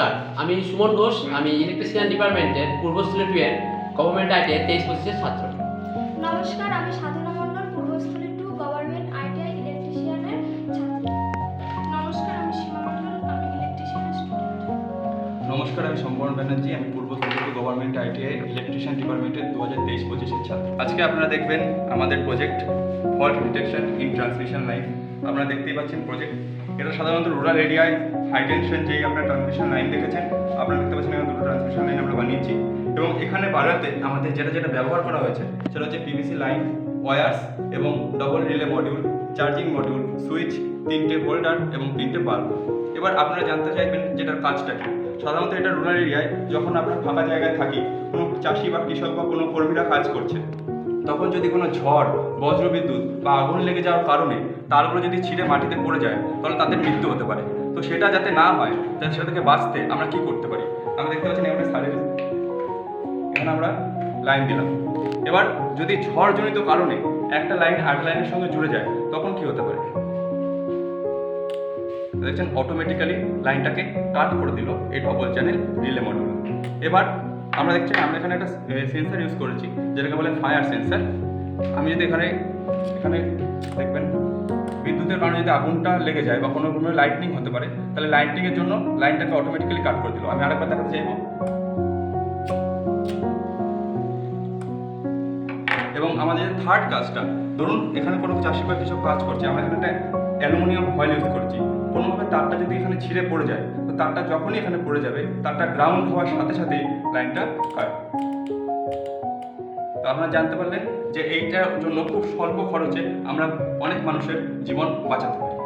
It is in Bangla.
নমস্কার আমি সুমন ঘোষ আমি ইলেকট্রিশিয়ান ডিপার্টমেন্টের পূর্বস্থলী টু এর গভর্নমেন্ট আইটিআই তেইশ পঁচিশের ছাত্র। নমস্কার আমি Sadhana Mondal Purbasthali two government ITI ইলেকট্রিশিয়ানের ছাত্র। নমস্কার আমি সীমা মণ্ডল আমি ইলেকট্রিশিয়ানের স্টুডেন্ট নমস্কার আমি সম্পর্ণ ব্যানার্জি আমি পূর্ব সুন্দরপুর গভর্নমেন্ট আইটিআই ইলেকট্রিশিয়ান ডিপার্টমেন্টের দু হাজার তেইশ পঁচিশের ছাত্র। আজকে আপনারা দেখবেন আমাদের project fault detection in transmission line আপনারা দেখতেই পাচ্ছেন প্রজেক্ট এটা সাধারণত রুরাল এরিয়ায় হাই টেনশন যেই আপনারা ট্রান্সমিশন লাইন দেখেছেন, আপনারা দেখতে পাচ্ছেন দুটো ট্রান্সমিশন লাইন আমরা বানিয়েছি। এবং এখানে বানাতে আমাদের যেটা যেটা ব্যবহার করা হয়েছে, সেটা হচ্ছে পিভিসি লাইন ওয়ার্স এবং double relay module charging module switch তিনটে হোল্ডার এবং তিনটে বাল্ব এবার আপনারা জানতে চাইবেন যেটার কাজটা কি। সাধারণত এটা রুরাল এরিয়ায় যখন আমরা ফাঁকা জায়গায় থাকি, কোনো চাষি বা কৃষক বা কোনো কর্মীরা কাজ করছে তখন যদি কোনো ঝড়, বজ্রবিদ্যুৎ বা আগুন লেগে যাওয়ার কারণে তারগুলো যদি ছিঁড়ে মাটিতে পড়ে যায়, তাহলে তাদের মৃত্যু হতে পারে। তো সেটা যাতে না হয় তাহলে সেটা থেকে বাঁচতে আমরা কি করতে পারি? আমরা দেখতে পাচ্ছেন এখানে সাইডে এখানে আমরা লাইন দিলাম। এবার যদি ঝড়জনিত কারণে একটা লাইন আরেকটা লাইনের সঙ্গে জুড়ে যায়, তখন কি হতে পারে? দেখছেন অটোমেটিক্যালি লাইনটাকে কাট করে দিল এই ডবল চ্যানেল রিলে মডেল এবার আমরা দেখছি আমরা এখানে একটা সেন্সার ইউজ করেছি, যেটাকে বলে ফায়ার সেন্সার আমি যদি এখানে এখানে দেখবেন, বিদ্যুতের কারণে যদি আগুনটা লেগে যায় বা কোনো কোনো লাইটনিং হতে পারে, তাহলে লাইটনিংয়ের জন্য লাইনটাকে অটোমেটিক্যালি কাট করে দিল। আমি আরেকবার দেখাতে চাইব। এবং আমাদের থার্ড কাজটা, ধরুন এখানে কোনো চাষি বা কিছু কাজ করছে, আমরা এখানে একটা অ্যালুমিনিয়াম ফয়েল ইউজ করছি। কোনোভাবে তারটা যদি এখানে ছিঁড়ে পড়ে যায়, তো তারটা যখনই এখানে পড়ে যাবে, তারটা গ্রাউন্ড হওয়ার সাথে সাথে লাইনটা কাট তো আপনারা জানতে পারলেন যে এইটার জন্য খুব স্বল্প খরচে আমরা অনেক মানুষের জীবন বাঁচাতে পারি।